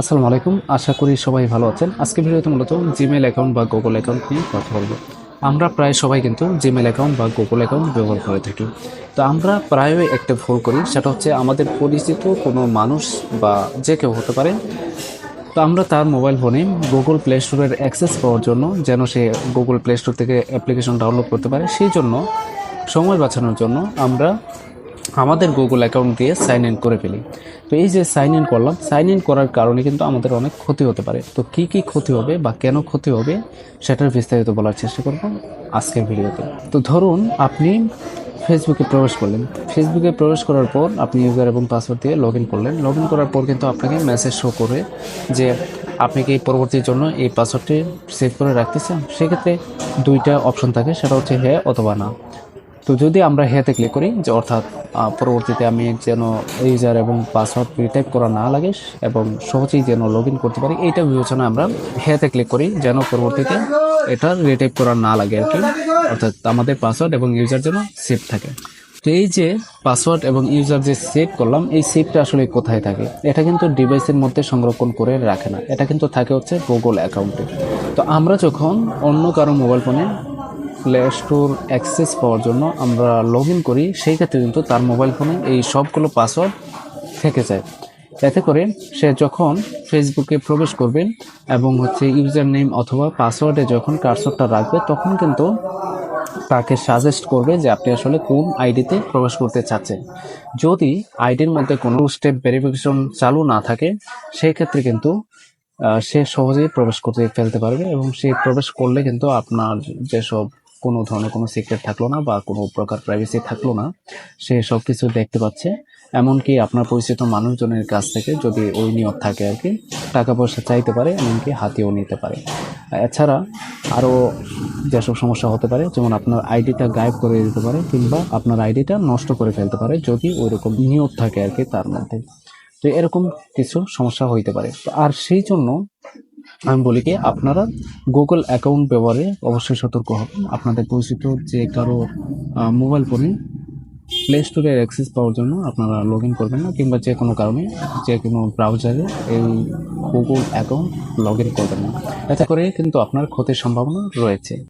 আসসালামু আলাইকুম। আশা করি সবাই ভালো আছেন। আজকে ভিডিওতে মূলত জিমেল অ্যাকাউন্ট বা গুগল অ্যাকাউন্ট নিয়ে কথা বলব। আমরা প্রায় সবাই কিন্তু জিমেল অ্যাকাউন্ট বা গুগল অ্যাকাউন্ট ব্যবহার করে থাকি। তো আমরা প্রায়ই একটা ভুল করি, সেটা হচ্ছে আমাদের পরিচিত কোনো মানুষ বা যে কেউ হতে পারে। তো আমরা তার মোবাইল ফোনে গুগল প্লে স্টোরের অ্যাক্সেস পাওয়ার জন্য যেন সে গুগল প্লে স্টোর থেকে অ্যাপ্লিকেশন ডাউনলোড করতে পারে, সেই জন্য সময় বাঁচানোর জন্য আমরা আমাদের গুগল অ্যাকাউন্ট দিয়ে সাইন ইন করে ফেলি। তো এই যে সাইন ইন করলাম সাইন ইন করার কারণে কিন্তু আমাদের অনেক ক্ষতি হতে পারে। তো কি কি ক্ষতি হবে বা কেন ক্ষতি হবে, সেটার বিস্তারিত বলার চেষ্টা করব আজকের ভিডিওতে। তো ধরুন, আপনি ফেসবুকে প্রবেশ করলেন। ফেসবুকে প্রবেশ করার পর আপনি ইউজার এবং পাসওয়ার্ড দিয়ে লগ ইন করলেন। লগ ইন করার পর কিন্তু আপনাকে মেসেজ শো করে যে আপনি কি পরবর্তীর জন্য এই পাসওয়ার্ডটি সেভ করে রাখতে চান সেক্ষেত্রে দুইটা অপশন থাকে, সেটা হচ্ছে হ্যাঁ অথবা না। তো যদি আমরা হেতে ক্লিক করি, যে অর্থাৎ পরবর্তীতে আমি যেন ইউজার এবং পাসওয়ার্ড রিটাইপ করা না লাগে এবং সহজেই যেন লগ করতে পারি, এইটা বিবেচনা আমরা হেতে ক্লিক করি, যেন পরবর্তীতে এটা রিটাইপ করা না লাগে আর কি। অর্থাৎ আমাদের পাসওয়ার্ড এবং ইউজার যেন সেফ থাকে। তো এই যে পাসওয়ার্ড এবং ইউজার যে সেভ করলাম, এই সেভটা আসলে কোথায় থাকে? এটা কিন্তু ডিভাইসের মধ্যে সংরক্ষণ করে রাখে না। এটা কিন্তু থাকে হচ্ছে গুগল অ্যাকাউন্টে তো আমরা যখন অন্য কারও মোবাইল ফোনে প্লে স্টোর অ্যাক্সেস পাওয়ার জন্য আমরা লগ করি। সেই ক্ষেত্রে কিন্তু তার মোবাইল ফোনে এই সবগুলো পাসওয়ার্ড থেকে যায়। এতে করে সে যখন ফেসবুকে প্রবেশ করবে এবং হচ্ছে ইউজার নেম অথবা পাসওয়ার্ডে যখন কার্সরটা রাখবে, তখন কিন্তু তাকে সাজেস্ট করবে যে আপনি আসলে কোন আইডিতে প্রবেশ করতে চাচ্ছেন। যদি আইডির মধ্যে কোনো স্টেপ ভেরিফিকেশন চালু না থাকে, সেই ক্ষেত্রে কিন্তু সে সহজেই প্রবেশ করতে ফেলতে পারবে এবং সে প্রবেশ করলে কিন্তু আপনার যেসব কোনো ধরনের কোনো সিক্রেট থাকল না বা কোনো প্রকার প্রাইভেসি থাকল না, সে সব কিছু দেখতে পাচ্ছে। এমনকি আপনার পরিচিত মানুষজনের কাছ থেকে যদি ওই নিয়ত থাকে আর কি, টাকা পয়সা চাইতে পারে, এমনকি হাতিয়েও নিতে পারে। এছাড়া আরও যেসব সমস্যা হতে পারে, যেমন আপনার আইডিটা গায়েব করে দিতে পারে কিংবা আপনার আইডিটা নষ্ট করে ফেলতে পারে যদি ওইরকম নিয়ত থাকে আর কি তার মধ্যে। তো এরকম কিছু সমস্যা হইতে পারে। আর সেই জন্য আমি বলি কি, আপনারা গুগল অ্যাকাউন্ট ব্যবহারে অবশ্যই সতর্ক হবেন। আপনাদের পরিচিত যে কারও মোবাইল ফোনে প্লে স্টোরের অ্যাক্সেস পাওয়ার জন্য আপনারা লগ ইন করবেন না, কিংবা যে কোনো কারণে, যে কোনো ব্রাউজারে এই গুগল অ্যাকাউন্ট লগ ইন করবেন না। এতে করে কিন্তু আপনার ক্ষতির সম্ভাবনা রয়েছে।